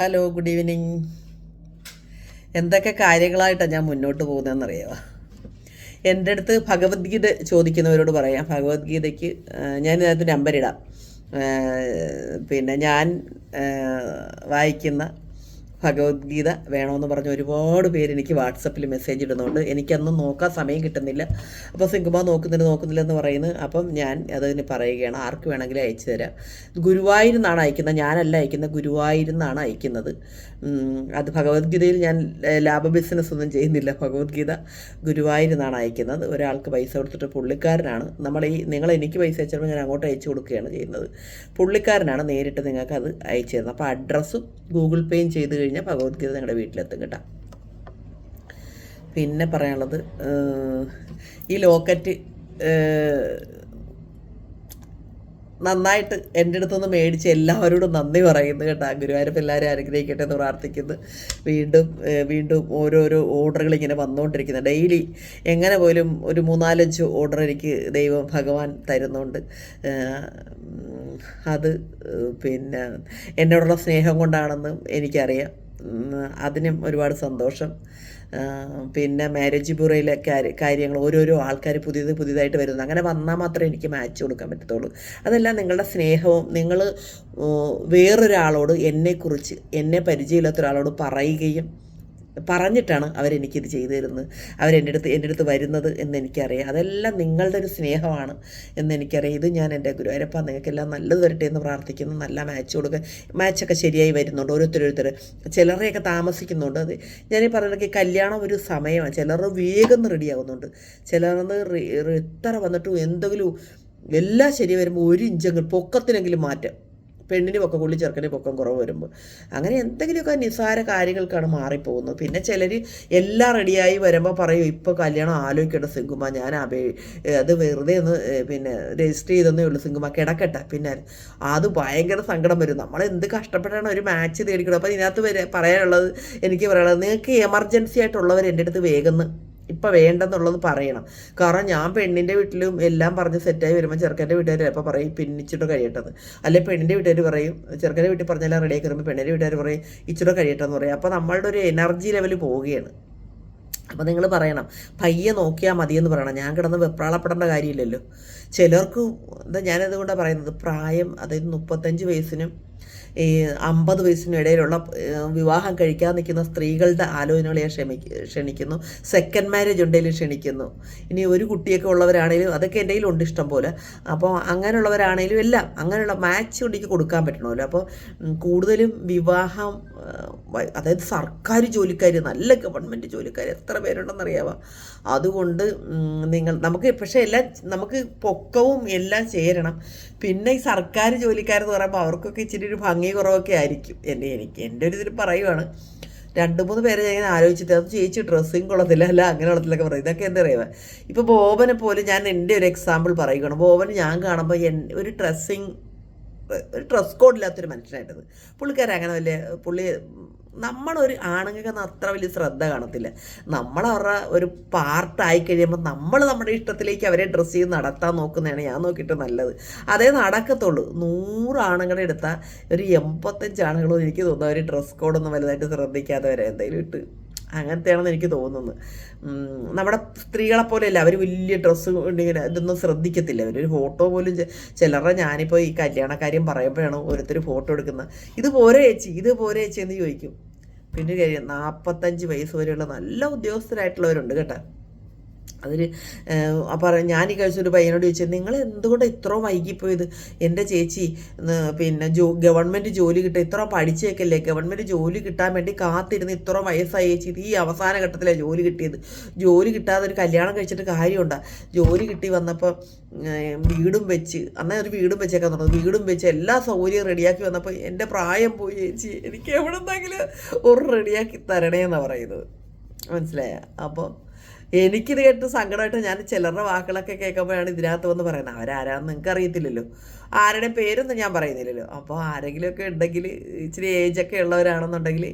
Hello good evening എന്തൊക്കെ കാര്യങ്ങളായിട്ടാണ് ഞാൻ മുന്നോട്ട് പോകുന്നതെന്നറിയാമോ എന്റെ അടുത്ത് ഭഗവത്ഗീത ചോദിക്കുന്നവരോട് പറയാം. ഭഗവത്ഗീതയ്ക്ക് ഞാൻ ഇതിനകത്ത് നമ്പർ ഇടാം. പിന്നെ ഞാൻ വായിക്കുന്ന ഭഗവത്ഗീത വേണമെന്ന് പറഞ്ഞ് ഒരുപാട് പേര് എനിക്ക് വാട്സപ്പിൽ മെസ്സേജ് ഇടുന്നുണ്ട്. എനിക്കന്നും നോക്കാൻ സമയം കിട്ടുന്നില്ല. അപ്പോൾ സിംഗുമ നോക്കുന്നില്ല നോക്കുന്നില്ല എന്ന് പറയുന്നത് അപ്പം ഞാൻ അതിന് പറയുകയാണ്. ആർക്ക് വേണമെങ്കിലും അയച്ചു തരാം. ഗുരുവായൂരുന്നാണ് അയക്കുന്നത്. ഞാനല്ല അയക്കുന്നത്. ഗുരുവായൂർ നിന്നാണ് അയക്കുന്നത്. അത് ഭഗവത്ഗീതയിൽ ഞാൻ ലാഭ ബിസിനസ് ഒന്നും ചെയ്യുന്നില്ല. ഭഗവത്ഗീത ഗുരുവായൂർ നിന്നാണ് അയക്കുന്നത്. ഒരാൾക്ക് പൈസ കൊടുത്തിട്ട് പുള്ളിക്കാരനാണ്. നമ്മൾ ഈ നിങ്ങൾ എനിക്ക് പൈസ അയച്ചപ്പോൾ ഞാൻ അങ്ങോട്ട് അയച്ചു കൊടുക്കുകയാണ് ചെയ്യുന്നത്. പുള്ളിക്കാരനാണ് നേരിട്ട് നിങ്ങൾക്ക് അത് അയച്ചു തരുന്നത്. അപ്പോൾ അഡ്രസ്സും ഗൂഗിൾ പേയും ചെയ്ത് ഭഗവത്ഗീത നിങ്ങളുടെ വീട്ടിലെത്തും കേട്ടോ. പിന്നെ പറയാനുള്ളത് ഈ ലോക്കറ്റ് നന്നായിട്ട് എന്റെ അടുത്തുനിന്ന് മേടിച്ച് എല്ലാവരോടും നന്ദി പറയുന്നു കേട്ടോ. ഗുരുവായൂരപ്പ് എല്ലാവരും അനുഗ്രഹിക്കട്ടെ എന്ന് പ്രാർത്ഥിക്കുന്നു. വീണ്ടും വീണ്ടും ഓരോരോ ഓർഡറുകൾ ഇങ്ങനെ വന്നുകൊണ്ടിരിക്കുന്നത് ഡെയിലി എങ്ങനെ പോലും ഒരു മൂന്നാലഞ്ച് ഓർഡർ എനിക്ക് ദൈവം ഭഗവാൻ തരുന്നുണ്ട്. അത് പിന്നെ എന്നോടുള്ള സ്നേഹം കൊണ്ടാണെന്നും എനിക്കറിയാം. അതിനും ഒരുപാട് സന്തോഷം. പിന്നെ മാരേജ് ബ്യൂറോയിലെ കാര്യ കാര്യങ്ങൾ ഓരോരോ ആൾക്കാർ പുതിയത് പുതിയതായിട്ട് വരുന്നു. അങ്ങനെ വന്നാൽ മാത്രമേ എനിക്ക് മാച്ച് കൊടുക്കാൻ പറ്റത്തുള്ളൂ. അതെല്ലാം നിങ്ങളുടെ സ്നേഹവും നിങ്ങൾ വേറൊരാളോട് എന്നെക്കുറിച്ച് എന്നെ പരിചയമില്ലാത്ത ഒരാളോട് പറയുകയും പറഞ്ഞിട്ടാണ് അവരെനിക്കിത് ചെയ്തു തരുന്നത് അവരെന്റെ അടുത്ത് എന്റെ അടുത്ത് വരുന്നത് എന്ന് എനിക്കറിയാം അതെല്ലാം നിങ്ങളുടെ ഒരു സ്നേഹമാണ് എന്ന് എനിക്കറിയാം ഇത് ഞാൻ എന്റെ ഗുരുവായൂരപ്പ നിങ്ങൾക്കെല്ലാം നല്ലത് വരട്ടെ എന്ന് പ്രാർത്ഥിക്കുന്നു. നല്ല മാച്ച് കൊടുക്കുക മാച്ചൊക്കെ ശരിയായി വരുന്നുണ്ട് ഓരോരുത്തരോരുത്തർ. ചിലരെയൊക്കെ താമസിക്കുന്നുണ്ട്. അത് ഞാൻ ഈ കല്യാണം ഒരു സമയമാണ്. ചിലർ വേഗം റെഡി ആകുന്നുണ്ട് ചിലർ എത്ര വന്നിട്ടും എന്തെങ്കിലും എല്ലാം ശരി വരുമ്പോൾ ഒരു ഇഞ്ചെങ്കിലും പൊക്കത്തിനെങ്കിലും മാറ്റം. പെണ്ണിന് പൊക്കം കൂടി ചെറുക്കന് പൊക്കം കുറവ് വരുമ്പോൾ അങ്ങനെ എന്തെങ്കിലുമൊക്കെ നിസ്സാര കാര്യങ്ങൾക്കാണ് മാറിപ്പോകുന്നത്. പിന്നെ ചിലർ എല്ലാം റെഡിയായി വരുമ്പോൾ പറയും ഇപ്പോൾ കല്യാണം ആലോചിക്കേണ്ട സിംഗുമ ഞാൻ അപേ അത് വെറുതെ ഒന്ന് പിന്നെ രജിസ്റ്റർ ചെയ്തെന്നേ ഉള്ളൂ സിംഗുമ കിടക്കട്ടെ. പിന്നെ അത് ഭയങ്കര സങ്കടം വരും. നമ്മൾ എന്ത് കഷ്ടപ്പെട്ടാണ് ഒരു മാച്ച് തേടിക്കണം അപ്പോൾ ഇതിനകത്ത് പറയാനുള്ളത് എനിക്ക് പറയാനുള്ളത് നിങ്ങൾക്ക് എമർജൻസി ആയിട്ടുള്ളവർ എന്റെ അടുത്ത് വേഗം ഇപ്പം വേണ്ടെന്നുള്ളത് പറയണം. കാരണം ഞാൻ പെണ്ണിന്റെ വീട്ടിലും എല്ലാം പറഞ്ഞ് സെറ്റായി വരുമ്പോൾ ചെറുക്കന്റെ വീട്ടുകാർ ചിലപ്പോൾ പറയും പിന്നിച്ചിട്ട് കഴിയട്ടത് അല്ലെങ്കിൽ പെണ്ണിന്റെ വീട്ടുകാർ പറയും ചെറുക്കന്റെ വീട്ടിൽ പറഞ്ഞാൽ റെഡിയാക്കി വരുമ്പോൾ പെണ്ണിന്റെ വീട്ടുകാർ പറയും ഇച്ചിരി കഴിയട്ടെന്ന് പറയും. അപ്പോൾ നമ്മളുടെ ഒരു എനർജി ലെവൽ പോവുകയാണ്. അപ്പോൾ നിങ്ങൾ പറയണം പയ്യെ നോക്കിയാൽ മതിയെന്ന് പറയണം. ഞാൻ കിടന്ന് വെപ്രാളപ്പെടേണ്ട കാര്യമില്ലല്ലോ. ചിലർക്ക് എന്താ ഞാനതുകൊണ്ടാണ് പറയുന്നത് പ്രായം അതായത് മുപ്പത്തഞ്ച് വയസ്സിനും ഈ അമ്പത് വയസ്സിനും ഇടയിലുള്ള വിവാഹം കഴിക്കാൻ നിൽക്കുന്ന സ്ത്രീകളുടെ ആലോചനകളെ ക്ഷമിക്ക ക്ഷണിക്കുന്നു. സെക്കൻഡ് മാരേജ് ഉണ്ടെങ്കിലും ക്ഷണിക്കുന്നു. ഇനി ഒരു കുട്ടിയൊക്കെ ഉള്ളവരാണെങ്കിലും അതൊക്കെ എന്റെ കയ്യിലുണ്ട് ഇഷ്ടം പോലെ. അപ്പോൾ അങ്ങനെയുള്ളവരാണെങ്കിലും എല്ലാം അങ്ങനെയുള്ള മാച്ച് എനിക്ക് കൊടുക്കാൻ പറ്റണമല്ലോ. അപ്പോൾ കൂടുതലും വിവാഹം അതായത് സർക്കാർ ജോലിക്കാർ നല്ല ഗവൺമെന്റ് ജോലിക്കാർ എത്ര പേരുണ്ടെന്നറിയാമോ അതുകൊണ്ട് നിങ്ങൾ നമുക്ക് പക്ഷേ എല്ലാം നമുക്ക് പൊക്കവും എല്ലാം ചേരണം. പിന്നെ ഈ സർക്കാർ ജോലിക്കാരെന്ന് പറയുമ്പോൾ അവർക്കൊക്കെ ഇച്ചിരി ഒരു ഭംഗി കുറവൊക്കെ ആയിരിക്കും. എന്റെ എനിക്ക് എന്റെ ഒരു ഇതിൽ പറയുവാണ്. രണ്ട് മൂന്ന് പേരെ ഞാൻ ആലോചിച്ചിട്ട് അത് ചേച്ചി ഡ്രസ്സിങ് കൊള്ളത്തില്ല അല്ല അങ്ങനെ കൊള്ളത്തില്ലൊക്കെ പറയും. ഇതൊക്കെ എന്താ പറയുക ഇപ്പോൾ ബോബനെ പോലും ഞാൻ എന്റെ ഒരു എക്സാമ്പിൾ പറയുകയാണ് ബോബന് ഞാൻ കാണുമ്പോൾ എൻ ഒരു ഡ്രസ്സിങ് ഒരു ഡ്രസ് കോഡ് കോഡില്ലാത്തൊരു മനുഷ്യനായിട്ടത്. പുള്ളിക്കാരൻ അങ്ങനെ വലിയ പുള്ളി നമ്മളൊരു ആണുങ്ങൾക്ക് അത്ര വലിയ ശ്രദ്ധ കാണത്തില്ല. നമ്മളവരുടെ ഒരു പാർട്ടായി കഴിയുമ്പോൾ നമ്മൾ നമ്മുടെ ഇഷ്ടത്തിലേക്ക് അവരെ ഡ്രസ്സ് ചെയ്ത് നടത്താൻ നോക്കുന്നതാണ് ഞാൻ നോക്കിയിട്ട് നല്ലത്. അതേ നടക്കത്തുള്ളൂ. നൂറ് ആണുങ്ങളെ എടുത്താൽ ഒരു എൺപത്തഞ്ച് ആണുങ്ങളും എനിക്ക് തോന്നുന്നു അവർ ഡ്രസ് കോഡൊന്നും വലുതായിട്ട് ശ്രദ്ധിക്കാതെ വരെ എന്തെങ്കിലും ഇട്ട്. അങ്ങനത്തെയാണെന്ന് എനിക്ക് തോന്നുന്നത് നമ്മുടെ സ്ത്രീകളെ പോലെയല്ല അവർ വലിയ ഡ്രസ്സ് ഇങ്ങനെ ഇതൊന്നും ശ്രദ്ധിക്കത്തില്ല. അവർ ഒരു ഫോട്ടോ പോലും ചിലരുടെ ഞാനിപ്പോൾ ഈ കല്യാണ കാര്യം പറയുമ്പോഴാണ് ഓരോരുത്തർ ഫോട്ടോ എടുക്കുന്നത്. ഇത് പോരെ ചേച്ചി ഇത് പോരെ ചേച്ചി എന്ന് ചോദിക്കും. പിന്നെ കഴിയും നാൽപ്പത്തഞ്ച് വയസ്സ് വരെയുള്ള നല്ല ഉദ്യോഗസ്ഥരായിട്ടുള്ളവരുണ്ട് കേട്ടോ. അതിൽ അപ്പോൾ ഞാൻ ഈ കഴിച്ച ഒരു പയ്യനോട് ചോദിച്ചത് നിങ്ങൾ എന്തുകൊണ്ട് ഇത്ര വൈകിപ്പോയത്? എന്റെ ചേച്ചി പിന്നെ ജോ ഗവൺമെന്റ് ജോലി കിട്ടുക ഇത്ര പഠിച്ചേക്കല്ലേ ഗവൺമെന്റ് ജോലി കിട്ടാൻ വേണ്ടി കാത്തിരുന്ന് ഇത്ര വയസ്സായി ചേച്ചി ഈ അവസാന ഘട്ടത്തിലാണ് ജോലി കിട്ടിയത്. ജോലി കിട്ടാതെ ഒരു കല്യാണം കഴിച്ചിട്ട് കാര്യമുണ്ടാ. ജോലി കിട്ടി വന്നപ്പോൾ വീടും വെച്ച് അന്നേ ഒരു വീടും വെച്ചേക്കാൻ തുടങ്ങി വീടും വെച്ച് എല്ലാ സൗകര്യവും റെഡിയാക്കി വന്നപ്പോൾ എന്റെ പ്രായം പോയി ചേച്ചി. എനിക്ക് എവിടെ ഒരു റെഡിയാക്കി തരണേ എന്നാണ് പറയുന്നത്. മനസ്സിലായ? അപ്പോൾ എനിക്കിത് കേട്ട് സങ്കടമായിട്ട് ഞാൻ ചിലരുടെ വാക്കുകളൊക്കെ കേൾക്കുമ്പോഴാണ് ഇതിനകത്ത് വന്ന് പറയുന്നത്. അവരാരാന്ന് നിങ്ങൾക്ക് അറിയത്തില്ലല്ലോ. ആരുടെ പേരൊന്നും ഞാൻ പറയുന്നില്ലല്ലോ. അപ്പോൾ ആരെങ്കിലുമൊക്കെ ഉണ്ടെങ്കിൽ ഇച്ചിരി ഏജൊക്കെ ഉള്ളവരാണെന്നുണ്ടെങ്കിൽ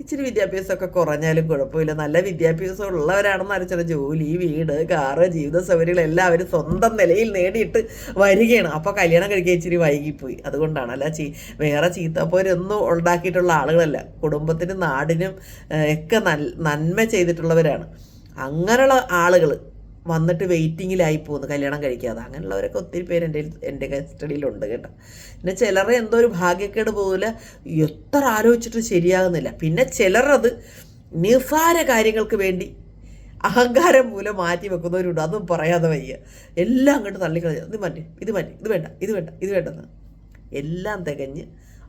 ഇച്ചിരി വിദ്യാഭ്യാസമൊക്കെ കുറഞ്ഞാലും കുഴപ്പമില്ല. നല്ല വിദ്യാഭ്യാസം ഉള്ളവരാണെന്ന് അറിയിച്ചാൽ ജോലി വീട് കാറ് ജീവിത സൗകര്യങ്ങൾ എല്ലാവരും സ്വന്തം നിലയിൽ നേടിയിട്ട് വരികയാണ്. അപ്പോൾ കല്യാണം കഴിക്കാൻ ഇച്ചിരി വൈകിപ്പോയി. അതുകൊണ്ടാണ്. അല്ല ചീ വേറെ ചീത്തപ്പോരൊന്നും ഉണ്ടാക്കിയിട്ടുള്ള ആളുകളല്ല. കുടുംബത്തിനും നാടിനും ഒക്കെ നന്മ ചെയ്തിട്ടുള്ളവരാണ്. അങ്ങനെയുള്ള ആളുകൾ വന്നിട്ട് വെയിറ്റിങ്ങിലായി പോകുന്നു കല്യാണം കഴിക്കാതെ. അങ്ങനെയുള്ളവരൊക്കെ ഒത്തിരി പേര് എന്റെ എന്റെ കസ്റ്റഡിയിലുണ്ട് കേട്ടോ. പിന്നെ ചിലരെ എന്തോ ഒരു ഭാഗ്യക്കേട് പോലെ എത്ര ആലോചിച്ചിട്ട് ശരിയാകുന്നില്ല. പിന്നെ ചിലരത് നിസ്സാര കാര്യങ്ങൾക്ക് വേണ്ടി അഹങ്കാരം മൂലം മാറ്റി വെക്കുന്നവരുണ്ട്. അതും പറയാതെ വയ്യ. എല്ലാം അങ്ങോട്ട് തള്ളിക്കളഞ്ഞു ഇത് മറ്റേ ഇത് മറ്റേ ഇത് വേണ്ട ഇത് വേണ്ട ഇത് വേണ്ടെന്ന്. എല്ലാം തികഞ്ഞ്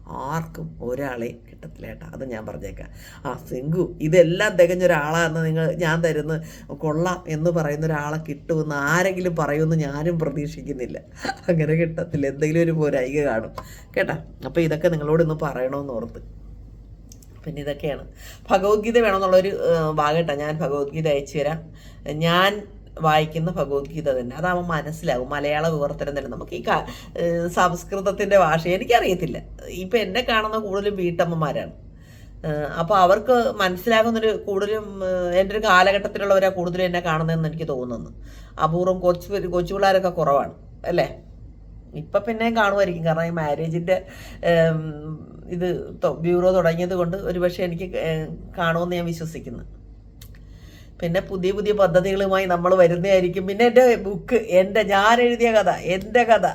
ആർക്കും ഒരാളെ കിട്ടത്തില്ല കേട്ടോ അത് ഞാൻ പറഞ്ഞേക്കാം. ആ സിംഗു ഇതെല്ലാം തികഞ്ഞ ഒരാളാന്ന് നിങ്ങൾ ഞാൻ തരുന്ന കൊള്ളാം എന്ന് പറയുന്ന ഒരാളെ കിട്ടുമെന്ന് ആരെങ്കിലും പറയുമെന്ന് ഞാനും പ്രതീക്ഷിക്കുന്നില്ല. അങ്ങനെ കിട്ടത്തില്ല. എന്തെങ്കിലും ഒരു പോരായിക കാണും. കേട്ടാ? അപ്പോൾ ഇതൊക്കെ നിങ്ങളോട് ഇന്ന് പറയണമെന്ന് ഓർത്ത്. പിന്നെ ഇതൊക്കെയാണ്. ഭഗവത്ഗീത വേണമെന്നുള്ളൊരു ഏഹ്, ഭാഗം കേട്ടോ ഞാൻ ഭഗവത്ഗീത അയച്ചു തരാം ഞാൻ വായിക്കുന്ന ഭഗവത്ഗീത തന്നെ. അതാവുമ്പോൾ മനസ്സിലാവും. മലയാള വിവർത്തനം തന്നെ. നമുക്ക് ഈ സംസ്കൃതത്തിന്റെ ഭാഷ എനിക്കറിയത്തില്ല. ഇപ്പം എന്നെ കാണുന്ന കൂടുതലും വീട്ടമ്മമാരാണ്. അപ്പോൾ അവർക്ക് മനസ്സിലാകുന്നൊരു കൂടുതലും എന്റെ ഒരു കാലഘട്ടത്തിലുള്ളവരാണ് കൂടുതലും എന്നെ കാണുന്നതെന്ന് എനിക്ക് തോന്നുന്നു. അപൂർവം കൊച്ചു കൊച്ചു പിള്ളേരൊക്കെ കുറവാണ്. അല്ലേ? ഇപ്പം പിന്നെ കാണുമായിരിക്കും. കാരണം ഈ മാരേജിന്റെ ഇത് ബ്യൂറോ തുടങ്ങിയത് കൊണ്ട് ഒരുപക്ഷെ എനിക്ക് കാണുമെന്ന് ഞാൻ വിശ്വസിക്കുന്നു. പിന്നെ പുതിയ പുതിയ പദ്ധതികളുമായി നമ്മൾ വരുന്നതായിരിക്കും. പിന്നെ എന്റെ ബുക്ക് എന്റെ ഞാൻ എഴുതിയ കഥ എന്റെ കഥ.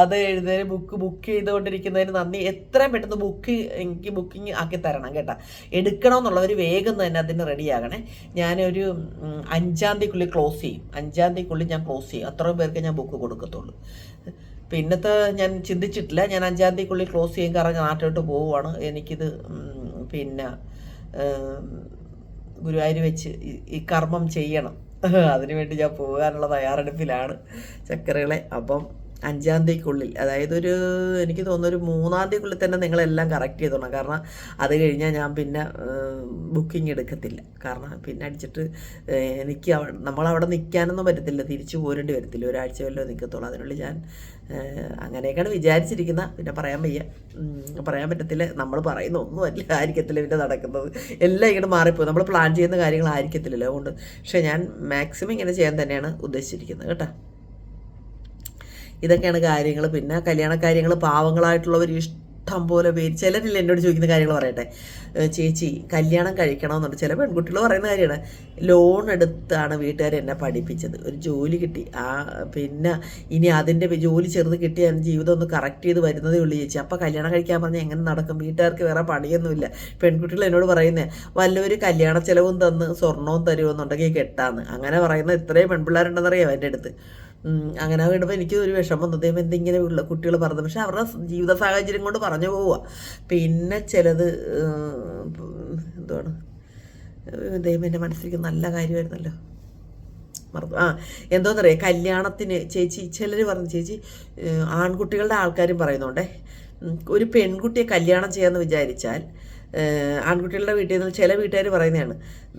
അത് എഴുതുന്നതിന് ബുക്ക് ബുക്ക് ചെയ്തുകൊണ്ടിരിക്കുന്നതിന് നന്ദി. എത്രയും പെട്ടെന്ന് ബുക്ക് എനിക്ക് ബുക്കിംഗ് ആക്കി തരണം കേട്ടോ. എടുക്കണമെന്നുള്ളവർ വേഗം തന്നെ അതിന് റെഡിയാകണേ ഞാനൊരു അഞ്ചാം തീയതിക്കുള്ളിൽ ക്ലോസ് ചെയ്യും. അഞ്ചാം തീയതിക്കുള്ളിൽ ഞാൻ ക്ലോസ് ചെയ്യും. അത്രയും പേർക്ക് ഞാൻ ബുക്ക് കൊടുക്കത്തുള്ളൂ. പിന്നത്തെ ഞാൻ ചിന്തിച്ചിട്ടില്ല. ഞാൻ അഞ്ചാം തീയതിക്കുള്ളിൽ ക്ലോസ് ചെയ്യും. കാരണം ഞാൻ നാട്ടിലോട്ട് പോവുകയാണ്. എനിക്കിത് പിന്നെ ഗുരുവായൂർ വെച്ച് ഈ- കർമ്മം ചെയ്യണം. അതിനുവേണ്ടി ഞാൻ പോകാനുള്ള തയ്യാറെടുപ്പിലാണ് ചക്കരകളെ. അപ്പം അഞ്ചാം തീയതിക്കുള്ളിൽ അതായത് ഒരു എനിക്ക് തോന്നുന്നു ഒരു മൂന്നാം തീയതിക്കുള്ളിൽ തന്നെ നിങ്ങളെല്ലാം കറക്റ്റ് ചെയ്തോണം. കാരണം അത് കഴിഞ്ഞാൽ ഞാൻ പിന്നെ ബുക്കിംഗ് എടുക്കത്തില്ല. കാരണം പിന്നെ അടിച്ചിട്ട് എനിക്ക് നമ്മളവിടെ നിൽക്കാനൊന്നും പറ്റത്തില്ല. തിരിച്ചു പോരേണ്ടി വരത്തില്ല. ഒരാഴ്ച വല്ലതും നിൽക്കത്തുള്ളൂ അതിനുള്ളിൽ ഞാൻ അങ്ങനെയൊക്കെയാണ് വിചാരിച്ചിരിക്കുന്ന. പിന്നെ പറയാൻ വയ്യ. പറയാൻ പറ്റത്തില്ല. നമ്മൾ പറയുന്ന ഒന്നുമല്ല. ആയിരിക്കത്തില്ല പിന്നെ നടക്കുന്നത്. എല്ലാം ഇങ്ങനെ മാറിപ്പോയി നമ്മൾ പ്ലാൻ ചെയ്യുന്ന കാര്യങ്ങളായിരിക്കത്തില്ലല്ലോ. അതുകൊണ്ട് പക്ഷേ ഞാൻ മാക്സിമം ഇങ്ങനെ ചെയ്യാൻ തന്നെയാണ് ഉദ്ദേശിച്ചിരിക്കുന്നത്. കേട്ടോ. ഇതൊക്കെയാണ് കാര്യങ്ങൾ. പിന്നെ കല്യാണ കാര്യങ്ങൾ പാവങ്ങളായിട്ടുള്ളവർ ഇഷ്ടം പോലെ പേര് ചിലരില്ല എന്നോട് ചോദിക്കുന്ന കാര്യങ്ങൾ പറയട്ടെ? ചേച്ചി കല്യാണം കഴിക്കണമെന്നുണ്ട്. ചില പെൺകുട്ടികൾ പറയുന്ന കാര്യമാണ്. ലോൺ എടുത്താണ് വീട്ടുകാർ എന്നെ പഠിപ്പിച്ചത്. ഒരു ജോലി കിട്ടി. ആ പിന്നെ ഇനി അതിന്റെ ജോലി ചെറുത് കിട്ടി ഞാൻ ജീവിതം ഒന്ന് കറക്റ്റ് ചെയ്ത് വരുന്നതേ ഉള്ളൂ ചേച്ചി. അപ്പോൾ കല്യാണം കഴിക്കാൻ പറഞ്ഞാൽ എങ്ങനെ നടക്കും? വീട്ടുകാർക്ക് വേറെ പണിയൊന്നുമില്ല. പെൺകുട്ടികൾ എന്നോട് പറയുന്നത് വല്ലൊരു കല്യാണ ചിലവും തന്ന് സ്വർണവും തരുമെന്നുണ്ടെങ്കിൽ കെട്ടാന്ന്. അങ്ങനെ പറയുന്ന ഇത്രയും പെൺപിള്ളേരുണ്ടെന്നറിയാം എന്റെ അടുത്ത്? അങ്ങനെ വീണ്ടപ്പോൾ എനിക്ക് ഒരു വിഷമം ദൈവം എന്തിങ്ങനെ ഉള്ള കുട്ടികൾ പറഞ്ഞു പക്ഷെ അവരുടെ ജീവിത സാഹചര്യം കൊണ്ട് പറഞ്ഞു പോവുക. പിന്നെ ചിലത് എന്താണ് ദൈവം എന്റെ മനസ്സിലേക്ക് നല്ല കാര്യമായിരുന്നല്ലോ. മറന്നു. ആ എന്തോന്നറിയാം? കല്യാണത്തിന് ചേച്ചി ചിലർ പറഞ്ഞു ചേച്ചി ആൺകുട്ടികളുടെ ആൾക്കാരും പറയുന്നുണ്ടേ. ഒരു പെൺകുട്ടിയെ കല്യാണം ചെയ്യാമെന്ന് വിചാരിച്ചാൽ ആൺകുട്ടികളുടെ വീട്ടിൽ നിന്ന് ചില വീട്ടുകാർ പറയുന്നതാണ്.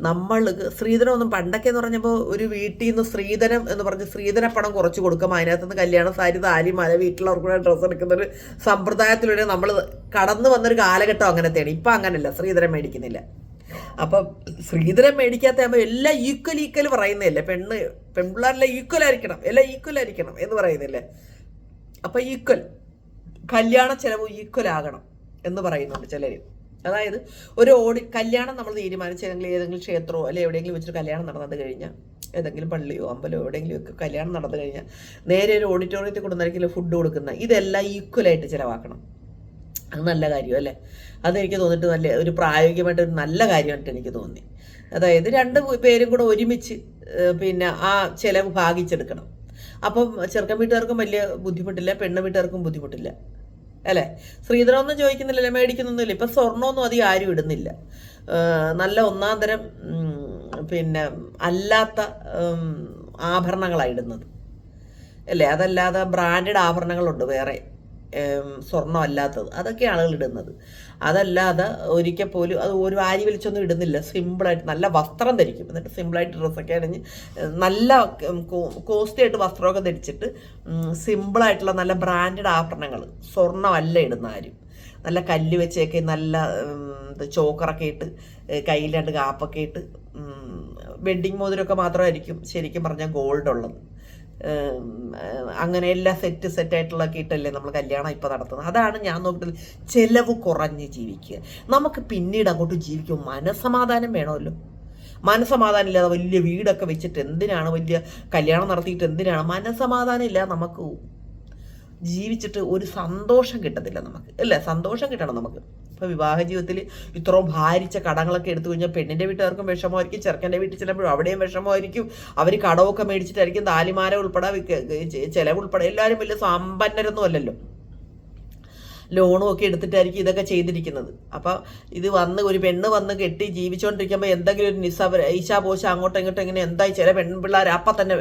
നമ്മൾ സ്ത്രീധനം ഒന്നും പണ്ടൊക്കെ എന്ന് പറഞ്ഞപ്പോൾ ഒരു വീട്ടിൽ നിന്ന് സ്ത്രീധനം എന്ന് പറഞ്ഞ് സ്ത്രീധന പണം കുറച്ച് കൊടുക്കും അതിനകത്ത് നിന്ന് കല്യാണ സാരി താലി മല വീട്ടിലുള്ളവർക്കൂടെ ഡ്രസ്സ് എടുക്കുന്ന ഒരു സമ്പ്രദായത്തിലൂടെ നമ്മൾ കടന്നു വന്നൊരു കാലഘട്ടം അങ്ങനത്തെയാണ്. ഇപ്പം അങ്ങനെയല്ല സ്ത്രീധനം മേടിക്കുന്നില്ല. അപ്പം സ്ത്രീധനം മേടിക്കാത്ത ആകുമ്പോൾ എല്ലാം ഈക്വൽ ഈക്വൽ പറയുന്നില്ലേ പെണ്ണ് പെൺപിള്ളേരെല്ലാം ഈക്വൽ ആയിരിക്കണം. എല്ലാം ഈക്വൽ ആയിരിക്കണം എന്ന് പറയുന്നില്ലേ അപ്പം ഈക്വൽ കല്യാണ ചെലവ് ഈക്വൽ ആകണം എന്ന് പറയുന്നുണ്ട് ചിലർ അതായത് ഒരു ഓടി കല്യാണം നമ്മൾ തീരുമാനിച്ച് ഏതെങ്കിലും ഏതെങ്കിലും ക്ഷേത്രമോ അല്ലെങ്കിൽ എവിടെയെങ്കിലും വെച്ചിട്ട് കല്യാണം നടന്നത് കഴിഞ്ഞാൽ ഏതെങ്കിലും പള്ളിയോ അമ്പലമോ എവിടെയെങ്കിലും ഒക്കെ കല്യാണം നടന്നു കഴിഞ്ഞാൽ നേരെ ഒരു ഓഡിറ്റോറിയത്തിൽ കൊണ്ടുവന്നായിരിക്കും ഫുഡ് കൊടുക്കുന്ന. ഇതെല്ലാം ഈക്വലായിട്ട് ചിലവാക്കണം. അത് നല്ല കാര്യം അല്ലേ? അതെനിക്ക് തോന്നിയിട്ട് നല്ല ഒരു പ്രായോഗികമായിട്ട് ഒരു നല്ല കാര്യമായിട്ട് എനിക്ക് തോന്നി. അതായത് രണ്ട് പേരും കൂടെ ഒരുമിച്ച് പിന്നെ ആ ചിലവ് ഭാഗിച്ചെടുക്കണം. അപ്പം ചെറുക്കൻ വീട്ടുകാർക്കും വലിയ ബുദ്ധിമുട്ടില്ല പെണ്ണ് വീട്ടുകാർക്കും ബുദ്ധിമുട്ടില്ല. അല്ലേ? ശ്രീധരമൊന്നും ചോദിക്കുന്നില്ലല്ലേ മേടിക്കുന്നൊന്നുമില്ല. ഇപ്പം സ്വർണമൊന്നും അധികം ആരും ഇടുന്നില്ല. നല്ല ഒന്നാം തരം പിന്നെ അല്ലാത്ത ആഭരണങ്ങളാണ് ഇടുന്നത്. അല്ലേ? അതല്ലാതെ ബ്രാൻഡഡ് ആഭരണങ്ങളുണ്ട് വേറെ. സ്വർണം അല്ലാത്തത്. അതൊക്കെ ആളുകൾ ഇടുന്നത്. അതല്ലാതെ ഒരിക്കൽ പോലും അത് ഒരു വാരി വലിച്ചൊന്നും ഇടുന്നില്ല. സിമ്പിളായിട്ട് നല്ല വസ്ത്രം ധരിക്കും. എന്നിട്ട് സിമ്പിളായിട്ട് ഡ്രസ്സൊക്കെ അണിഞ്ഞ് നല്ല കോസ്റ്റ്ലി ആയിട്ട് വസ്ത്രമൊക്കെ ധരിച്ചിട്ട് സിമ്പിളായിട്ടുള്ള നല്ല ബ്രാൻഡഡ് ആഭരണങ്ങൾ. സ്വർണമല്ല ഇടുന്ന ആരും. നല്ല കല്ല് വെച്ചൊക്കെ നല്ല ചോക്കറൊക്കെ ഇട്ട് കയ്യിലാണ്ട് കാപ്പൊക്കെ ഇട്ട് വെഡ്ഡിങ് മോതിരമൊക്കെ മാത്രമായിരിക്കും ശരിക്കും പറഞ്ഞാൽ ഗോൾഡ് ഉള്ളത്. അങ്ങനെ എല്ലാ സെറ്റ് സെറ്റായിട്ടുള്ള കിട്ടല്ലേ നമ്മൾ കല്യാണം ഇപ്പോൾ നടത്തുന്നത്. അതാണ് ഞാൻ നോക്കുന്നത് ചിലവ് കുറഞ്ഞ് ജീവിക്കുക. നമുക്ക് പിന്നീട് അങ്ങോട്ട് ജീവിക്കും മനസമാധാനം വേണമല്ലോ. മനസമാധാനം ഇല്ലാതെ വലിയ വീടൊക്കെ വെച്ചിട്ട് എന്തിനാണ് വലിയ കല്യാണം നടത്തിയിട്ട് എന്തിനാണ്? മനസമാധാനം ഇല്ല നമുക്ക് ജീവിച്ചിട്ട് ഒരു സന്തോഷം കിട്ടത്തില്ല നമുക്ക്. അല്ലേ? സന്തോഷം കിട്ടണം നമുക്ക്. ഇപ്പോൾ വിവാഹ ജീവിതത്തിൽ ഇത്രയും ഭാരിച്ച കടങ്ങളൊക്കെ എടുത്തു കഴിഞ്ഞാൽ പെണ്ണിന്റെ വീട്ടുകാർക്കും വിഷമമായിരിക്കും ചെറുക്കന്റെ വീട്ടിൽ ചെല്ലുമ്പോഴും അവിടെയും വിഷമമായിരിക്കും. അവർ കടമൊക്കെ മേടിച്ചിട്ടായിരിക്കും താലിമാര ഉൾപ്പെടെ ചെലവ് എല്ലാവരും വലിയ സമ്പന്നരൊന്നും അല്ലല്ലോ. ലോണും ഒക്കെ എടുത്തിട്ടായിരിക്കും ഇതൊക്കെ ചെയ്തിരിക്കുന്നത്. അപ്പം ഇത് വന്ന് ഒരു പെണ്ണ് വന്ന് കെട്ടി ജീവിച്ചുകൊണ്ടിരിക്കുമ്പോൾ എന്തെങ്കിലും ഒരു നിസ്സവ ഈശാപോശ അങ്ങോട്ടും ഇങ്ങോട്ടും ഇങ്ങനെ എന്തായി ചില പെൺപിള്ളേർ അപ്പം തന്നെ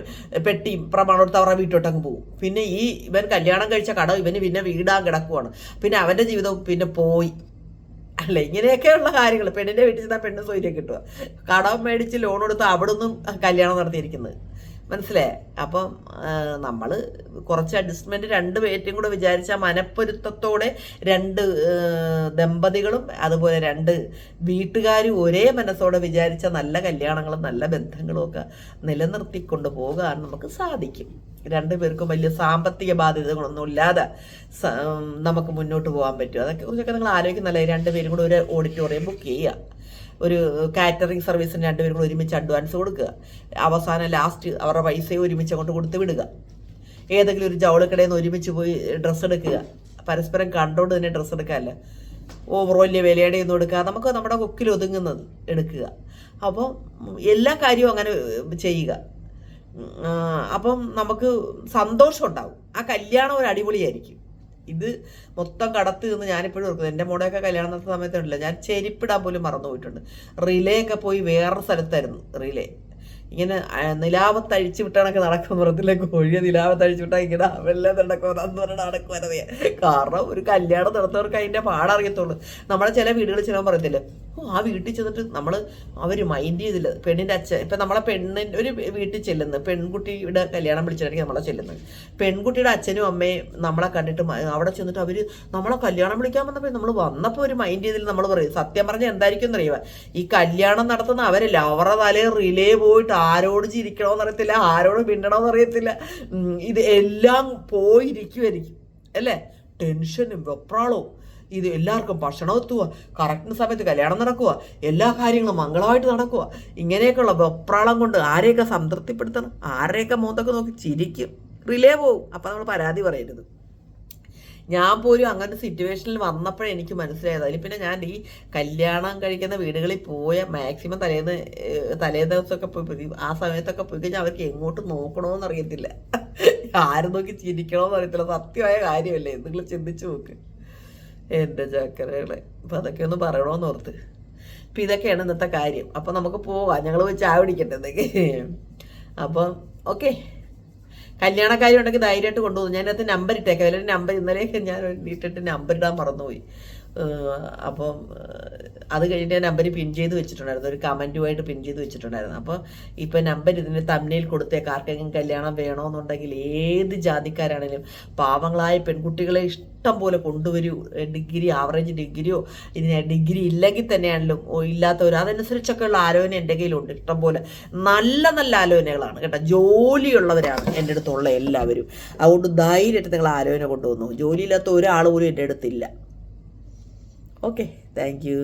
പെട്ടി പ്രമാണം എടുത്ത് അവരുടെ വീട്ടോട്ടങ്ങ് പോകും. പിന്നെ ഈ ഇവൻ കല്യാണം കഴിച്ച കടം ഇവന് പിന്നെ വീടാൻ കിടക്കുവാണ്. പിന്നെ അവന്റെ ജീവിതം പിന്നെ പോയി. അല്ല ഇങ്ങനെയൊക്കെയുള്ള കാര്യങ്ങൾ പെണ്ണിന്റെ വീട്ടിൽ ചെന്നാൽ പെണ്ണ് സൗകര്യം കിട്ടുക. കടം മേടിച്ച് ലോൺ എടുത്ത് അവിടെ നിന്നും കല്യാണം നടത്തിയിരിക്കുന്നത്. മനസ്സിലായേ? അപ്പം നമ്മൾ കുറച്ച് അഡ്ജസ്റ്റ്മെന്റ് രണ്ട് പേറ്റും കൂടെ വിചാരിച്ച മനപ്പൊരുത്തത്തോടെ രണ്ട് ദമ്പതികളും അതുപോലെ രണ്ട് വീട്ടുകാരും ഒരേ മനസ്സോടെ വിചാരിച്ച നല്ല കല്യാണങ്ങളും നല്ല ബന്ധങ്ങളും ഒക്കെ നിലനിർത്തിക്കൊണ്ട് പോകാൻ നമുക്ക് സാധിക്കും. രണ്ടുപേർക്കും വലിയ സാമ്പത്തിക ബാധ്യതകളൊന്നും ഇല്ലാതെ നമുക്ക് മുന്നോട്ട് പോകാൻ പറ്റും. അതൊക്കെ കുറിച്ചൊക്കെ നിങ്ങൾ ആലോചിക്കുന്നല്ലേ? രണ്ടുപേരും കൂടെ ഒരു ഓഡിറ്റോറിയം ബുക്ക് ചെയ്യുക ഒരു കാറ്ററിംഗ് സർവീസിന് രണ്ടുപേരും കൂടെ ഒരുമിച്ച് അഡ്വാൻസ് കൊടുക്കുക. അവസാനം ലാസ്റ്റ് അവരുടെ പൈസയും ഒരുമിച്ച് അങ്ങോട്ട് കൊടുത്ത് വിടുക. ഏതെങ്കിലും ഒരു ജൗളിക്കടയിൽ നിന്ന് ഒരുമിച്ച് പോയി ഡ്രസ്സ് എടുക്കുക. പരസ്പരം കണ്ടോണ്ട് തന്നെ ഡ്രസ്സ് എടുക്കാമല്ല ഓവർ വലിയ വിലയുടെ ഒന്നും എടുക്കുക നമുക്ക് നമ്മുടെ കൊക്കിൽ ഒതുങ്ങുന്നത് എടുക്കുക. അപ്പം എല്ലാ കാര്യവും അങ്ങനെ ചെയ്യുക. അപ്പം നമുക്ക് സന്തോഷം ഉണ്ടാവും. ആ കല്യാണം ഒരു അടിപൊളിയായിരിക്കും. ഇത് മൊത്തം കടത്ത് നിന്ന് ഞാനിപ്പോഴും ഓർക്കുന്നത്. എന്റെ മോടെയൊക്കെ കല്യാണം നടത്തുന്ന സമയത്തുണ്ടല്ലോ ഞാൻ ചെരിപ്പിടാൻ പോലും മറന്നു പോയിട്ടുണ്ട് റിലേ ഒക്കെ പോയി വേറൊരു സ്ഥലത്തായിരുന്നു. റിലേ. ഇങ്ങനെ നിലാവത്ത് അഴിച്ചു വിട്ടാണൊക്കെ നടക്കുന്ന പറഞ്ഞില്ല കോഴിയെ നിലാവത്ത് അഴിച്ചു വിട്ടാൽ ഇങ്ങനെ വെള്ളം നടക്കുമെന്ന് പറഞ്ഞ് നടക്കുവരതേ കാരണം ഒരു കല്യാണം നടത്തുന്നവർക്ക് അതിന്റെ പാടറിയത്തുള്ളൂ നമ്മളെ ചില വീടുകളിൽ ചിലവൻ പറയത്തില്ലേ ആ വീട്ടിൽ ചെന്നിട്ട് നമ്മൾ അവർ മൈൻഡ് ചെയ്തില്ല. പെണ്ണിന്റെ അച്ഛൻ ഇപ്പം നമ്മളെ പെണ്ണിന്റെ ഒരു വീട്ടിൽ ചെല്ലുന്നത് പെൺകുട്ടിയുടെ കല്യാണം വിളിച്ചിട്ടായിരിക്കും നമ്മളെ ചെല്ലുന്നത്. പെൺകുട്ടിയുടെ അച്ഛനും അമ്മയും നമ്മളെ കണ്ടിട്ട് അവിടെ ചെന്നിട്ട് അവർ നമ്മളെ കല്യാണം വിളിക്കാൻ വന്നപ്പോൾ നമ്മൾ വന്നപ്പോൾ ഒരു മൈൻഡ് ചെയ്തില്ല. നമ്മൾ പറയും സത്യം പറഞ്ഞാൽ എന്തായിരിക്കും എന്നറിയുക ഈ കല്യാണം നടത്തുന്ന അവരല്ല അവരുടെ തലയിൽ റിലേ പോയിട്ട് ആരോട് ചിരിക്കണമെന്ന് അറിയത്തില്ല ആരോട് മിണ്ടണമെന്ന് അറിയത്തില്ല. ഇത് എല്ലാം പോയിരിക്കുമായിരിക്കും അല്ലേ? ടെൻഷനും വെപ്രാളവും. ഇത് എല്ലാവർക്കും ഭക്ഷണം എത്തുക കറക്റ്റ് സമയത്ത് കല്യാണം നടക്കുക എല്ലാ കാര്യങ്ങളും മംഗളമായിട്ട് നടക്കുക ഇങ്ങനെയൊക്കെയുള്ള വെപ്രാളം കൊണ്ട് ആരെയൊക്കെ സംതൃപ്തിപ്പെടുത്തണം? ആരെയൊക്കെ മുഖത്തൊക്കെ നോക്കി ചിരിക്കും? റിലേ പോവും. അപ്പം നമ്മൾ പരാതി പറയരുത്. ഞാൻ പോലും അങ്ങനത്തെ സിറ്റുവേഷനിൽ വന്നപ്പോഴേ എനിക്ക് മനസ്സിലായത്. അതിൽ പിന്നെ ഞാൻ ഈ കല്യാണം കഴിക്കുന്ന വീടുകളിൽ പോയ മാക്സിമം തലേന്ന് തലേ ദിവസമൊക്കെ പോയി ആ സമയത്തൊക്കെ പോയി കഴിഞ്ഞാൽ അവർക്ക് എങ്ങോട്ട് നോക്കണമെന്ന് അറിയത്തില്ല. ആര് നോക്കി ചിരിക്കണമെന്ന് അറിയത്തില്ല. സത്യമായ കാര്യമല്ലേ? നിങ്ങൾ ചിന്തിച്ചു നോക്ക്. എന്റെ ചക്കരകളെ. അപ്പം അതൊക്കെ ഒന്ന് പറയണമെന്ന് ഓർത്ത്. അപ്പം ഇതൊക്കെയാണ് ഇന്നത്തെ കാര്യം. അപ്പം നമുക്ക് പോകാം ഞങ്ങൾ പോയി ചായ പിടിക്കട്ടെ എന്തൊക്കെ അപ്പം ഓക്കെ. കല്യാണക്കാരി ഉണ്ടെങ്കിൽ ധൈര്യമായിട്ട് കൊണ്ടുപോകും ഞാനത് നമ്പർ ഇട്ടേക്കാം. അല്ലെങ്കിൽ നമ്പർ ഇന്നലെ ഞാൻ ഇട്ടിട്ട് നമ്പർ ഇടാൻ മറന്നുപോയി. അപ്പം അത് കഴിഞ്ഞിട്ട് ഞാൻ നമ്പർ പിൻ ചെയ്ത് വെച്ചിട്ടുണ്ടായിരുന്നു. ഒരു കമന്റുമായിട്ട് പിൻ ചെയ്ത് വെച്ചിട്ടുണ്ടായിരുന്നു. അപ്പോൾ ഇപ്പോൾ നമ്പർ ഇതിന് തമ്മിൽ കൊടുത്തേക്ക്. ആർക്കെങ്കിലും കല്യാണം വേണമെന്നുണ്ടെങ്കിൽ ഏത് ജാതിക്കാരാണെങ്കിലും പാവങ്ങളായ പെൺകുട്ടികളെ ഇഷ്ടം പോലെ കൊണ്ടുവരൂ. ഡിഗ്രി ആവറേജ് ഡിഗ്രിയോ ഇതിന് ഡിഗ്രി ഇല്ലെങ്കിൽ തന്നെയാണെങ്കിലും അതനുസരിച്ചൊക്കെ അതനുസരിച്ചൊക്കെയുള്ള ആലോചന എന്റെ കയ്യിലുണ്ട്. ഇഷ്ടം പോലെ നല്ല നല്ല ആലോചനകളാണ് കേട്ടോ. ജോലിയുള്ളവരാണ് എന്റെ അടുത്തുള്ള എല്ലാവരും. അതുകൊണ്ട് ധൈര്യമായിട്ട് നിങ്ങൾ ആലോചന കൊണ്ടുവന്നു. ജോലിയില്ലാത്ത ഒരാൾ പോലും എന്റെ അടുത്തില്ല. Okay thank you